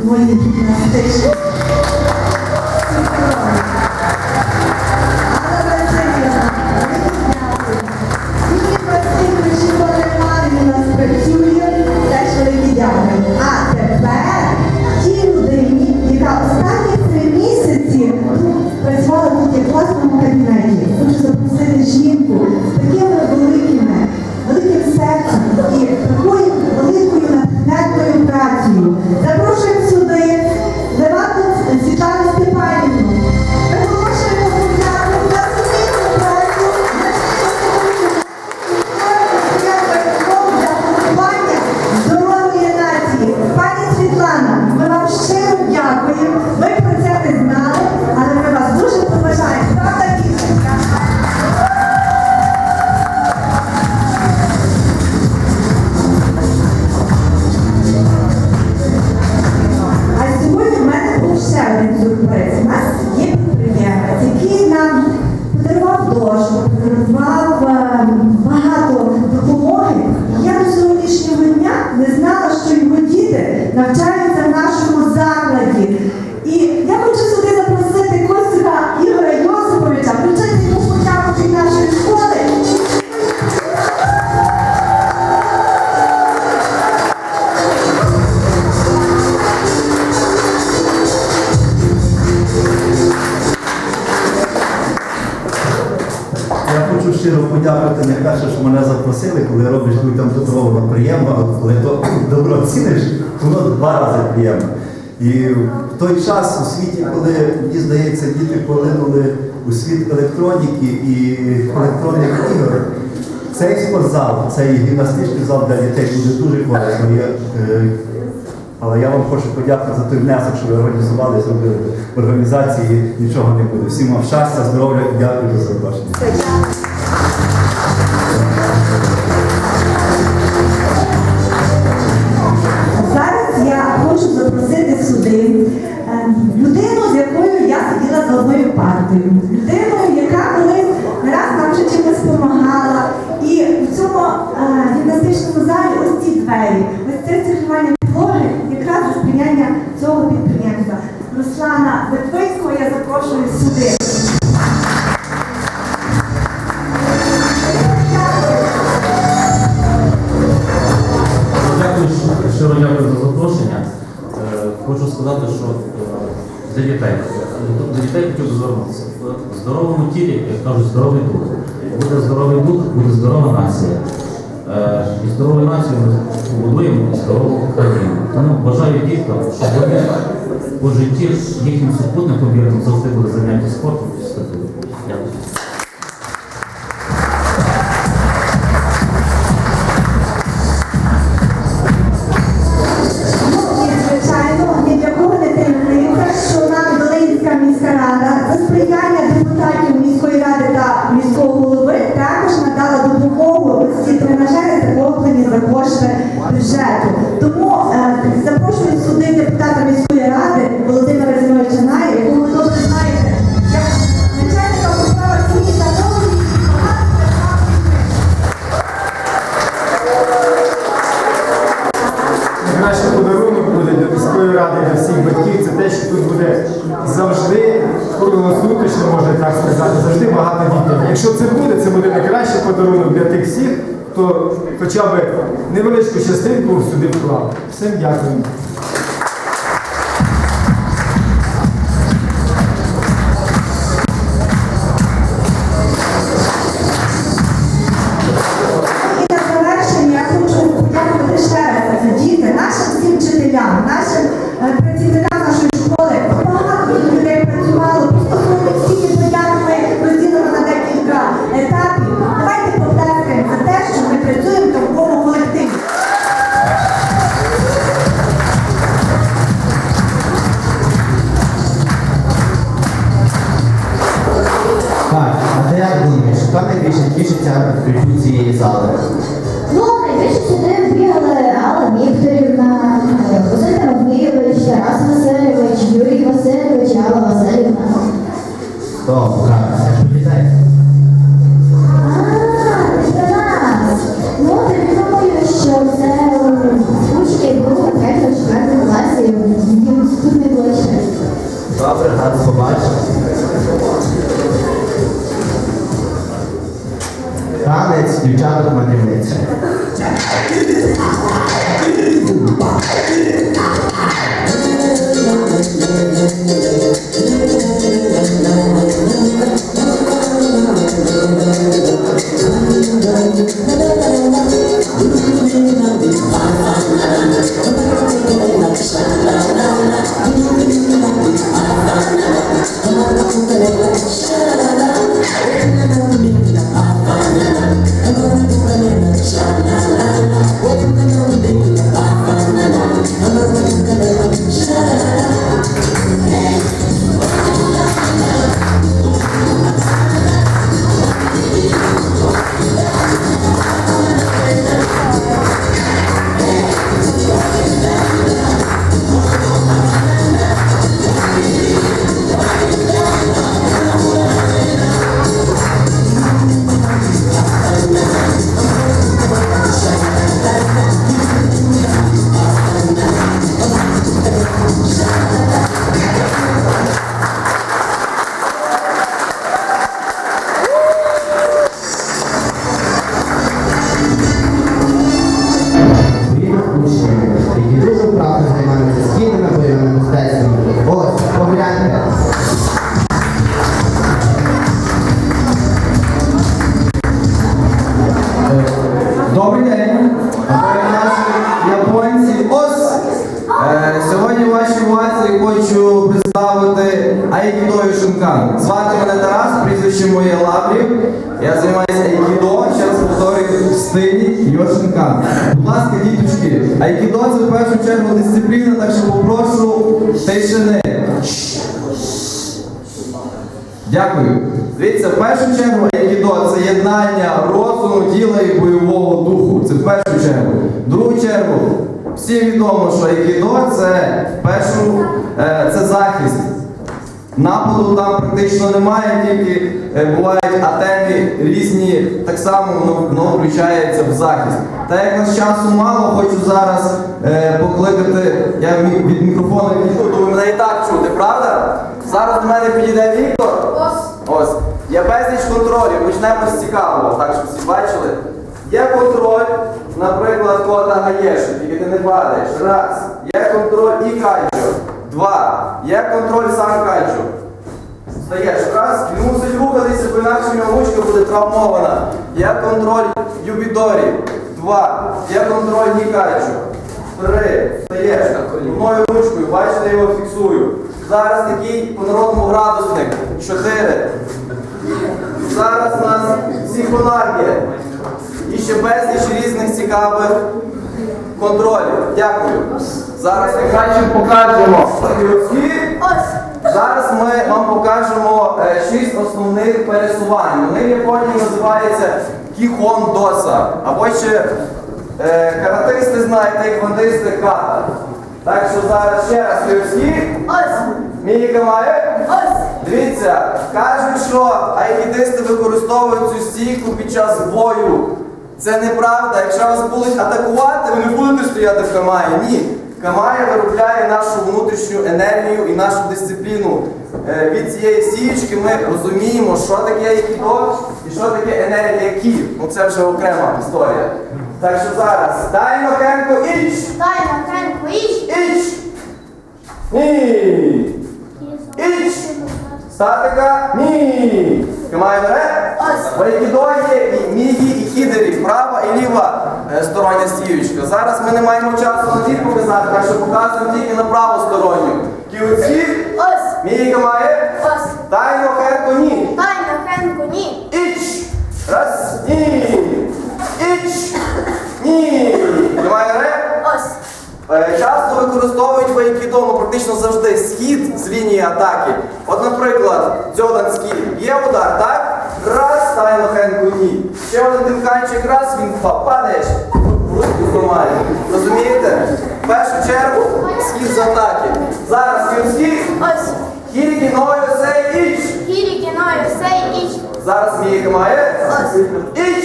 I'm going to keep my face. І в той час у світі, коли, мені здається, діти полинули у світ електроніки і електронних ігор, цей спортзал, цей гімнастичний зал для дітей буде дуже корисно. Е, але я вам хочу подякувати за той внесок, що ви організували зробили. В організації нічого не буде. Всім вам щастя, здоров'я і дякую за бачення. Щиро дякую за запрошення. Е, хочу сказати, що е, для дітей для дітей хочу звернутися. В здоровому тілі, як кажуть, здоровий дух. Буде здоровий дух, буде здорова нація. Е, і здорову націю ми побудуємо і здорову Україну. Тому бажаю діткам, щоб вони по житті їхнім супутником завжди були заняття спортом і статутом. хоча б невеличку частинку сюди вклав. Всім дякую. gerçekleşen hukuki sağlar. Бойового духу. Це в першу чергу. Другу чергу, всім відомо, що айкідо це першу е, це захист. Нападу там практично немає, тільки е, бувають атаки різні, так само воно, воно включається в захист. Та як нас часу мало, хочу зараз е, покликати, я від мікрофону відійду, то ви мене і так чути, правда? Зараз до мене підійде Віктор. Ось. Є безліч контролів. Почнемо з цікавого, так щоб всі бачили. Є контроль, наприклад, кота гаєшу, тільки ти не падаєш. Раз. Є контроль і кайчо. Два. Є контроль сам кайчо. Стаєш раз, він мусить рухатися, бо інакше в нього ручка буде травмована. Є контроль юбідорі. Два. Є контроль нікайчо. Три. Стаєш. Одною ручкою, бачите, я його фіксую. Зараз такий по-народному градусник. Чотири. Зараз у нас психонаргія. Ще безліч різних цікавих контролів. Дякую. Зараз ми краще покажемо. Зараз ми вам покажемо е, шість основних пересувань. Вони в Японії називаються кіхон доса. Або ще е, каратисти знають, тейквондисти ката. Так що зараз ще раз людські. Міка має. Дивіться, кажуть, що айкідисти використовують цю стійку під час бою. Це неправда. Якщо вас будуть атакувати, ви не будете стояти в камаї. Ні. Камая виробляє нашу внутрішню енергію і нашу дисципліну. Е, Від цієї стіючки ми розуміємо, що таке айкідо і що таке енергія кі. Ну це вже окрема історія. Так що зараз дай Махенко іч! Іч! Ні! Іч! Статика? Ні! Камай бере? В айкідо є і мігі, і хідері, права і ліва е, стороння стіючка. Зараз ми не маємо часу на ті показати, так що показуємо тільки на праву сторонню. Кіоці, мігі камає, тайно херко ні. Іч! Раз, ні! Іч! Ні! Камай бере? Е, Часто використовують в айкідо, ну, практично завжди схід з лінії атаки. От, наприклад, дзьоданський є удар, так? Раз, стає на хенку ні. Ще один тимканчик, раз, він впав. Падаєш, руку зламає. Розумієте? В першу чергу схід з атаки. Зараз кінський, хірікі ною сей іч. Зараз міг має. Іч!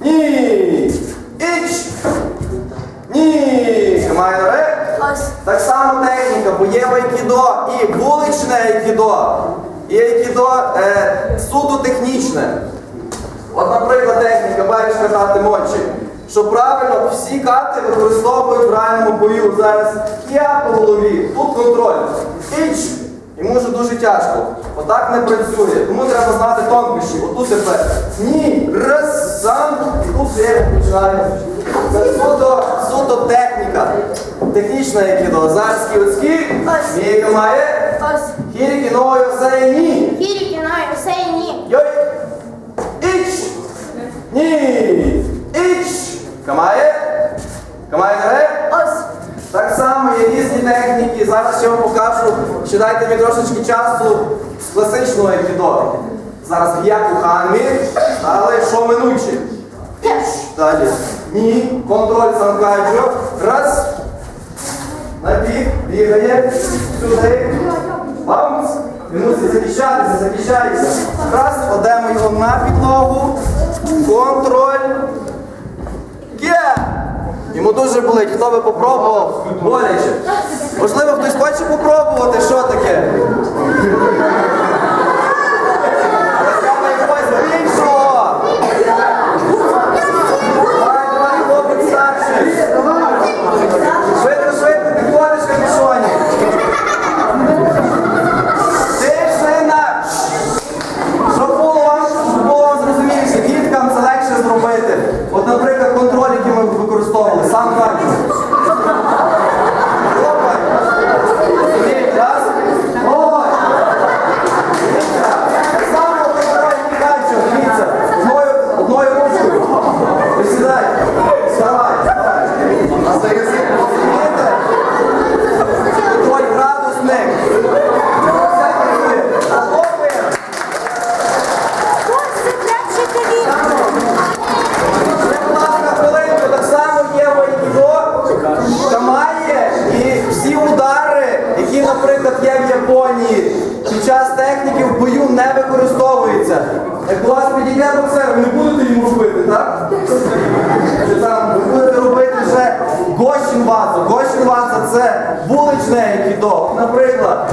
Ні! Іч! Ні! Має ре? Так само техніка, бо є айкідо і вуличне айкідо, і айкідо е, суто технічне. От, наприклад, техніка, бачиш катати мочі. Що правильно, всі кати використовують в реальному бою. Зараз я по голові, тут контроль. Іч! Йому вже дуже тяжко. Отак не працює. Тому треба знати тонкощі. Отут тепер. Ні, раз, сам, і тут вже починає. Це суто, суто техніка. Технічна айкідо. Зараз кіоцькі, міка має, хіріки ною все ні. Йой! Іч! Ні! Іч! Камає? Камає гре? Так само є різні техніки. Зараз я вам покажу. Ще дайте мені трошечки часу з класичного айкідо. Зараз г'яку ханмі, але що минучі. Далі. Ні. Контроль санкаджо. Раз. На бік. Бігає. Сюди. Бамс. Він мусить захищатися, захищається. Раз, кладемо його на підлогу. Контроль. Є! Йому дуже болить. Хто би попробував? Боляче. Можливо, хтось хоче попробувати, що таке? Але треба якогось більшого. Давай, давай, хлопець старший. Швидко, швидко, підходиш капюшоні. Тишина! Щоб було вам, щоб було вам зрозуміліше, діткам це легше зробити. От, наприклад, контроль, який ми використовували, сам кажу. Хлопай. Розумієте, раз. Ой. це вуличне айкідо. Наприклад,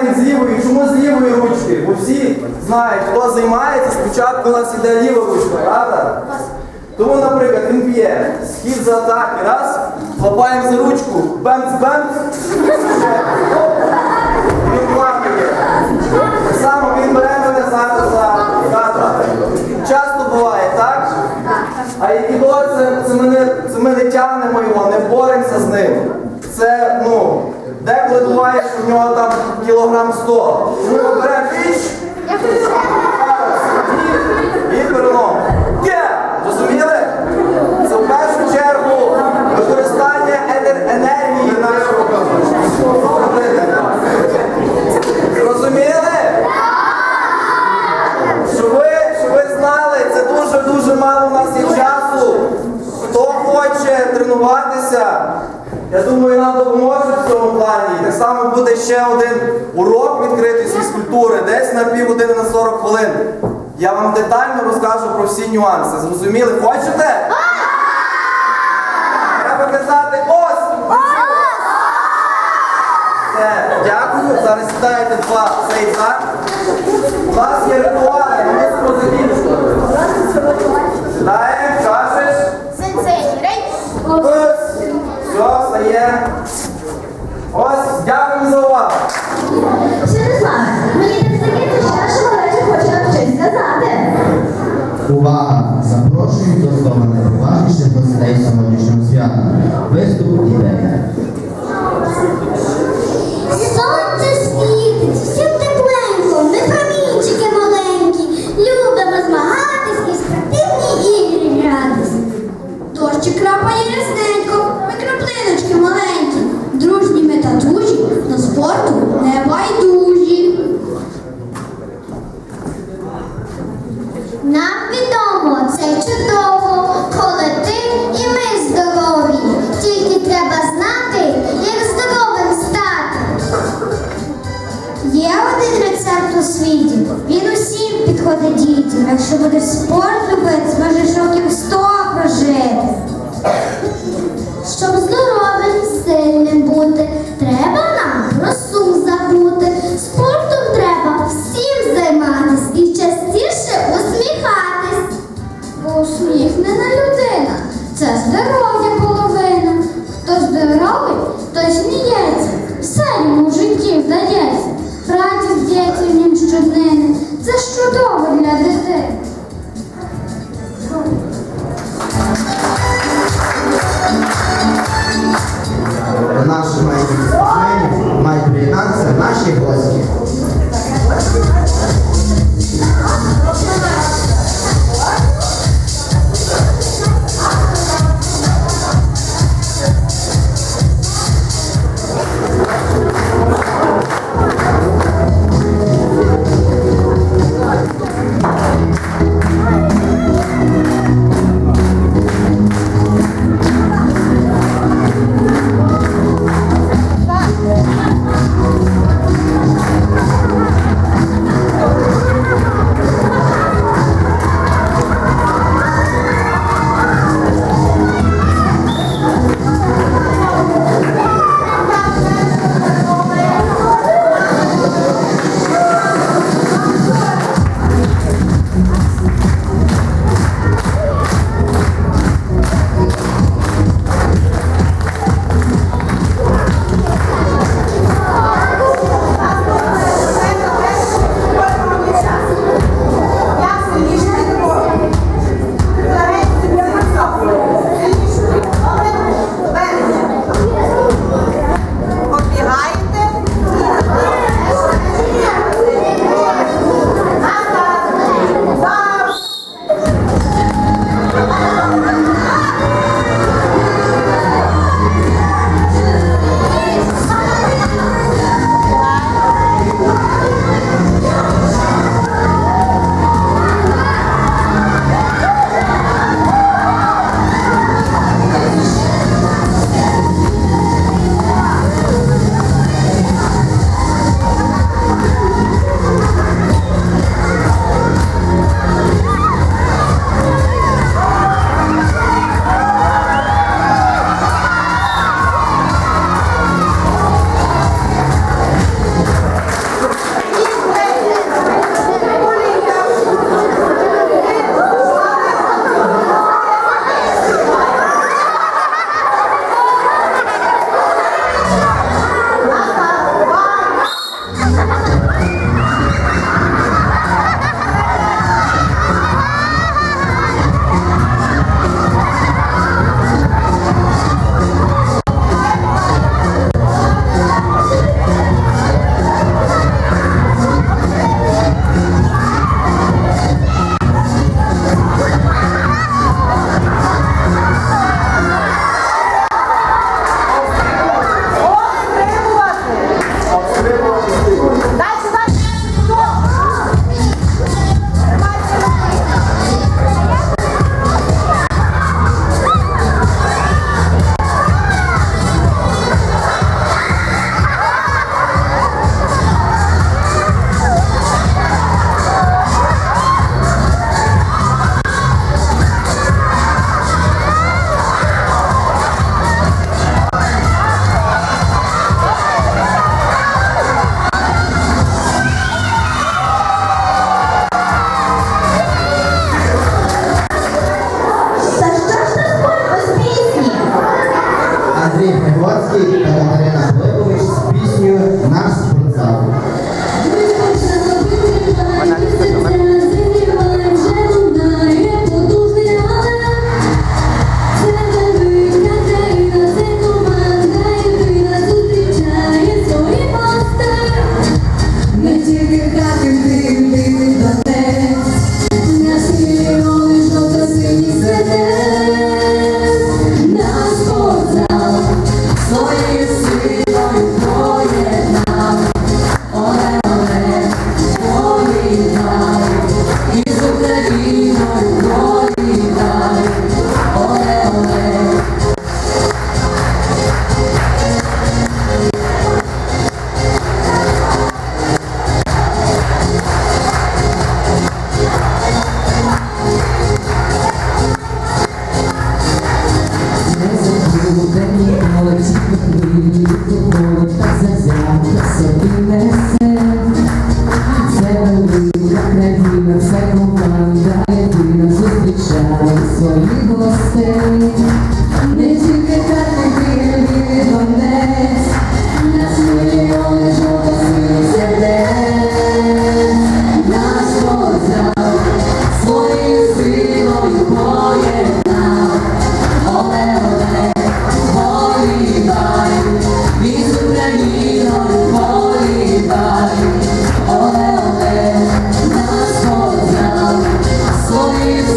від з лівої, чому з лівої ручки? Бо всі знають, хто займається, спочатку у нас іде ліва ручка, правда? Тому, наприклад, він б'є схід за атаки, раз, хлопаємо за ручку, бенц-бенц, він планує. Так само він бере мене зараз за ката. Часто буває, так? А ікідо це, це, ми не, це ми не тягнемо його, не боремося з ним. Це, ну, деколи буває, що в нього там кілограм 100. Ми його беремо піч, і, і. Є! Розуміли? Це в першу чергу використання енергії нашого противника. Розуміли? Щоб ви, щоб ви знали, це дуже-дуже мало у нас є часу. Хто хоче тренуватися, я думаю, нам допоможуть в цьому плані. Так само буде ще один урок відкритий з фізкультури, десь на півгодини на 40 хвилин. Я вам детально розкажу про всі нюанси. Зрозуміли? Хочете? Треба казати ось! Все, дякую. Зараз сідаєте два сейфа. У нас є ритуали, ми мусимо закінчувати. Сідаємо, Все, стає. Ось, дякую за увагу. Святослав, мені не здається, що наша малеча хоче нам щось сказати. Увага! Запрошую до слова найповажніших гостей сьогоднішнього свята. Виступ ідея. children fazer.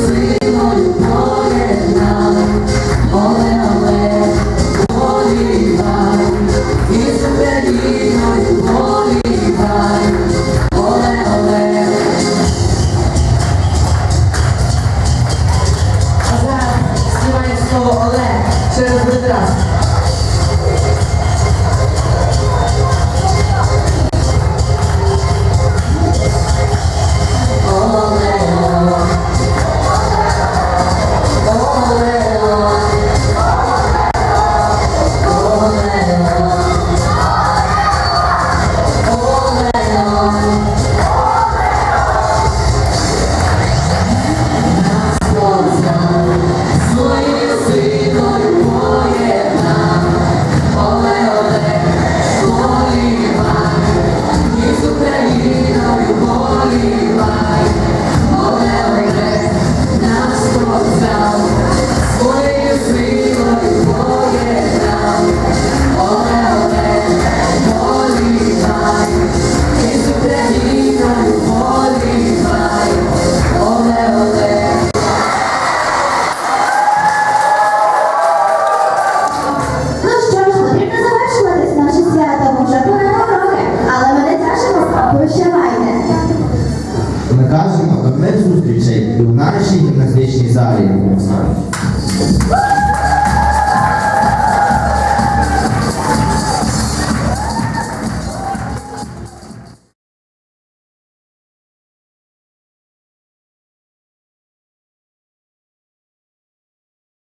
free.